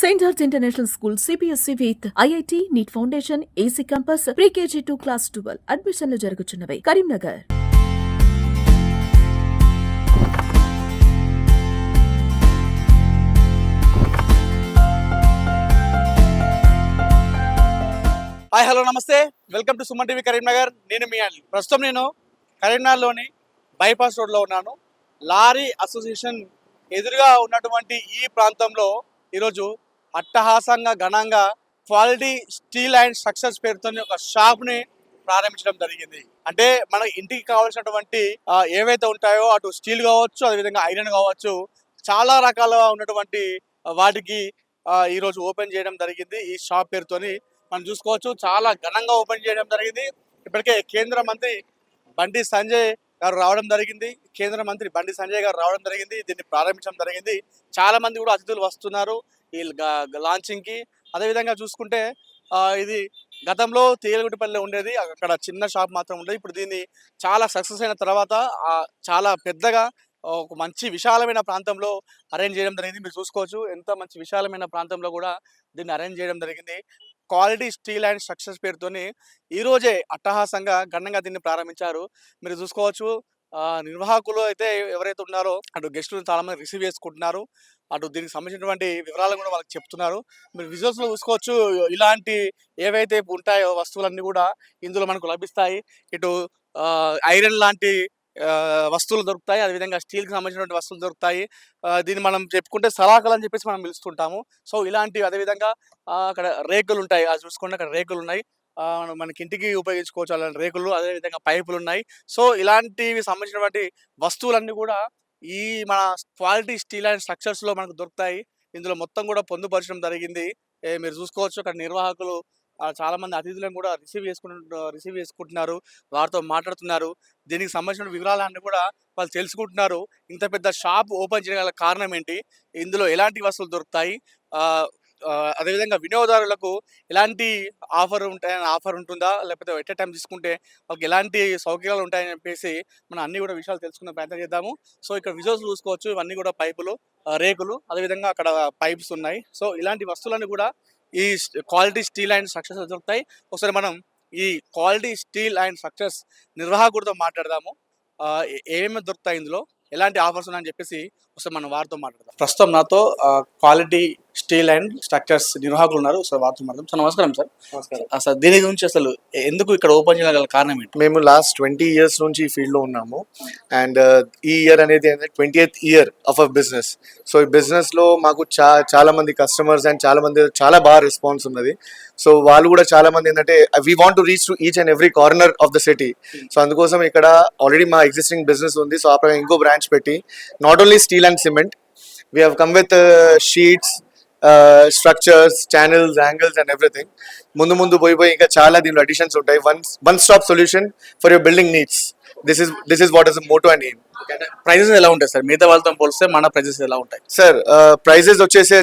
Saint George International School CBSE with IIT NEET foundation AC campus pre KG to class twelve అడ్మిషన్లు జరుగుతున్నవి Karimnagar hi hello namaste. Welcome to Suman TV Karimnagar నేను మీ అండి ప్రస్తుతం నేను కరీంనగర్లోని bypass రోడ్లో ఉన్నాను. లారీ అసోసియేషన్ ఎదురుగా ఉన్నటువంటి ఈ ప్రాంతంలో ఈరోజు అట్టహాసంగా ఘనంగా క్వాలిటీ స్టీల్ అండ్ స్ట్రక్చర్స్ పేరుతో ఒక షాప్ని ప్రారంభించడం జరిగింది. అంటే మన ఇంటికి కావాల్సినటువంటి ఏవైతే ఉంటాయో అటు స్టీల్ కావచ్చు అదేవిధంగా ఐరన్ కావచ్చు చాలా రకాలుగా ఉన్నటువంటి వాటికి ఈరోజు ఓపెన్ చేయడం జరిగింది. ఈ షాప్ పేరుతోని మనం చూసుకోవచ్చు. చాలా ఘనంగా ఓపెన్ చేయడం జరిగింది. ఇప్పటికే కేంద్ర మంత్రి బండి సంజయ్ గారు రావడం జరిగింది. కేంద్ర మంత్రి బండి సంజయ్ గారు రావడం జరిగింది. దీన్ని ప్రారంభించడం జరిగింది. చాలా మంది కూడా అతిథులు వస్తున్నారు. ఈ లాంచింగ్కి అదేవిధంగా చూసుకుంటే ఇది గతంలో తేలిగుడిపల్లి ఉండేది. అక్కడ చిన్న షాప్ మాత్రం ఉండేది. ఇప్పుడు దీన్ని చాలా సక్సెస్ అయిన తర్వాత చాలా పెద్దగా ఒక మంచి విశాలమైన ప్రాంతంలో అరేంజ్ చేయడం జరిగింది. మీరు చూసుకోవచ్చు ఎంత మంచి విశాలమైన ప్రాంతంలో కూడా దీన్ని అరేంజ్ చేయడం జరిగింది. క్వాలిటీ స్టీల్ అండ్ స్ట్రక్చర్స్ పేరుతోని ఈరోజే అట్టహాసంగా ఘనంగా దీన్ని ప్రారంభించారు. మీరు చూసుకోవచ్చు నిర్వాహకులు అయితే ఎవరైతే ఉన్నారో అటు గెస్టులు చాలామంది రిసీవ్ చేసుకుంటున్నారు. అటు దీనికి సంబంధించినటువంటి వివరాలు కూడా వాళ్ళకి చెప్తున్నారు. మీరు విజువల్స్లో చూసుకోవచ్చు ఇలాంటి ఏవైతే ఉంటాయో వస్తువులన్నీ కూడా ఇందులో మనకు లభిస్తాయి. ఇటు ఐరన్ లాంటి వస్తువులు దొరుకుతాయి. అదేవిధంగా స్టీల్కి సంబంధించినటువంటి వస్తువులు దొరుకుతాయి. దీన్ని మనం చెప్పుకుంటే సలాకలు అని చెప్పేసి మనం పిలుస్తుంటాము. సో ఇలాంటి అదేవిధంగా అక్కడ రేకులు ఉంటాయి అది చూసుకుంటే అక్కడ రేకులు ఉన్నాయి మనకి ఇంటికి ఉపయోగించుకోవచ్చు అలాంటి రేకులు అదేవిధంగా పైపులు ఉన్నాయి సో ఇలాంటివి సంబంధించినటువంటి వస్తువులన్నీ కూడా ఈ మన క్వాలిటీ స్టీల్ అండ్ స్ట్రక్చర్స్లో మనకు దొరుకుతాయి. ఇందులో మొత్తం కూడా పొందుపరచడం జరిగింది. మీరు చూసుకోవచ్చు అక్కడ నిర్వాహకులు చాలామంది చాలా మంది అతిథులను కూడా రిసీవ్ చేసుకుంటు రిసీవ్ చేసుకుంటున్నారు. వారితో మాట్లాడుతున్నారు. దీనికి సంబంధించిన వివరాలన్నీ కూడా వాళ్ళు తెలుసుకుంటున్నారు. ఇంత పెద్ద షాప్ ఓపెన్ చేయగల కారణం ఏంటి? ఇందులో ఎలాంటి వస్తువులు దొరుకుతాయి? అదేవిధంగా వినియోగదారులకు ఎలాంటి ఆఫర్ ఉంటాయని ఆఫర్ ఉంటుందా? లేకపోతే ఎట్ టైం తీసుకుంటే వాళ్ళకి ఎలాంటి సౌకర్యాలు ఉంటాయని చెప్పేసి మనం అన్ని కూడా విషయాలు తెలుసుకునే ప్రయత్నం చేద్దాము. సో ఇక్కడ విజువల్స్ చూసుకోవచ్చు. ఇవన్నీ కూడా పైపులు రేకులు. అదేవిధంగా అక్కడ పైప్స్ ఉన్నాయి. సో ఇలాంటి వస్తువులన్నీ కూడా ఈ క్వాలిటీ స్టీల్ అండ్ స్ట్రక్చర్స్ దొరుకుతాయి. ఒకసారి మనం ఈ క్వాలిటీ స్టీల్ అండ్ స్ట్రక్చర్స్ నిర్వాహకుడితో మాట్లాడదాము. ఏమేమి దొరుకుతాయి ఇందులో? ఎలాంటి ఆఫర్స్ ఉన్నాయని చెప్పేసి ఒకసారి మనం వారితో మాట్లాడదాం. ప్రస్తుతం నాతో క్వాలిటీ స్టీల్ అండ్ స్ట్రక్చర్స్ నిర్వాహకులు ఉన్నారు. ఒకసారి వారితో మాట్లాడదాం సార్ నమస్కారం సార్. నమస్కారం. అసలు దీని గురించి అసలు ఎందుకు ఇక్కడ ఓపెన్ చేయగల కారణం ఏంటి? మేము లాస్ట్ ట్వంటీ ఇయర్స్ నుంచి ఈ ఫీల్డ్లో ఉన్నాము. అండ్ ఈ ఇయర్ అనేది twenty eighth year of a business. So ఈ బిజినెస్లో మాకు చా చాలా మంది కస్టమర్స్ అండ్ చాలా మంది చాలా బాగా రెస్పాన్స్ ఉన్నది. సో వాళ్ళు కూడా చాలా మంది ఏంటంటే we want to reach to each and every corner of the city so అందుకోసం ఇక్కడ ఆల్రెడీ మా ఎగ్జిస్టింగ్ బిజినెస్ ఉంది. సో ఆ ఇంకో బ్రాంచ్ పెట్టి not only steel and cement we have come with sheets structures channels angles and everything ముందు ముందు పోయి పోయి ఇంకా చాలా దీనిలో అడిషన్స్ ఉంటాయి. One one stop solution for your building needs this is this is what is motto and aim prices ఎలా ఉంటాయి సార్? మిగతా వాళ్ళతో పోలిస్తే మన ప్రైజెస్ ఎలా ఉంటాయి? సార్ ప్రైజెస్ వచ్చేసి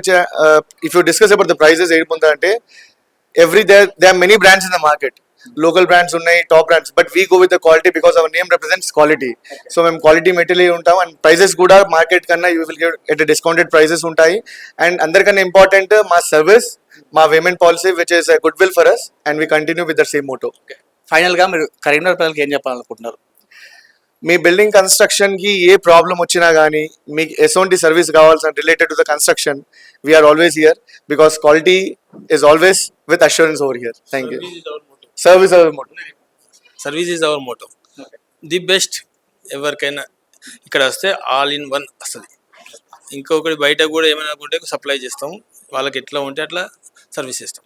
if you discuss about the prices ఏంటంటే every they they are many brands in the market local brands ఉన్నాయి top brands but we go with the quality because our name represents quality so మేము quality material ఉంటాం and prices కూడా market కన్నా you will get at discounted prices ఉంటాయి. And అందరికన్నా important మా service మా payment policy which is good will for us and we continue with the same motto ఫైనల్గా మీరు కరీంనగర్ ప్రజలకు ఏం చెప్పాలనుకుంటున్నారు? మీ బిల్డింగ్ కన్స్ట్రక్షన్కి ఏ ప్రాబ్లం వచ్చినా కానీ మీకు ఎటువంటి సర్వీస్ కావాల్సిన related to the construction we're always here because quality is always with assurance over here thank you service service is our motto the best ఎవరికైనా ఇక్కడ వస్తే ఆల్ ఇన్ వన్ వస్తుంది. ఇంకొకటి బయట కూడా ఏమైనా అనుకుంటే సప్లై చేస్తాం. వాళ్ళకి ఎట్లా ఉంటే అట్లా సర్వీస్ చేస్తాం.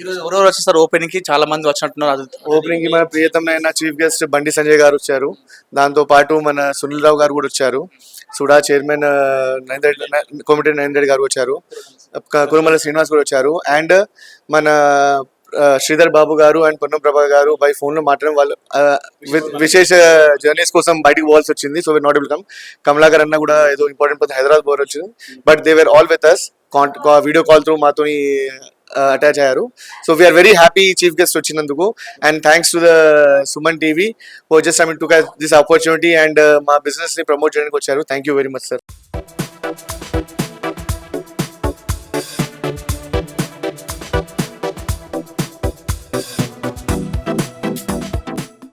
ఈరోజు ఎవరెవరు వచ్చేసారు ఓపెనింగ్కి చాలా మంది వచ్చినట్టున్నారు. అది ఓపెనింగ్కి మన ప్రియతమైన చీఫ్ గెస్ట్ బండి సంజయ్ గారు వచ్చారు. దాంతో పాటు మన సునీల్ రావు గారు కూడా వచ్చారు. SUDA chairman committee Narendra garu వచ్చారు. కురుమల శ్రీనివాస్ కూడా వచ్చారు. అండ్ మన శ్రీధర్ బాబు గారు అండ్ పొన్నం ప్రభా గారు బై ఫోన్లో మాట్లాడడం వాళ్ళు విశేష జర్నీస్ కోసం బయటికి పోవాల్సి వచ్చింది. So not will come Kamalakar అన్న కూడా ఏదో ఇంపార్టెంట్ పర్సన్ హైదరాబాద్ పోర్ వచ్చింది. But they were all with us video call through మాతో అటాచ్ అయ్యారు. So we're very happy chief guest వచ్చినందుకు. And thanks to the Suman TV just I mean to this opportunity and మా బిజినెస్ని promote చేయడానికి వచ్చారు. Thank you very much sir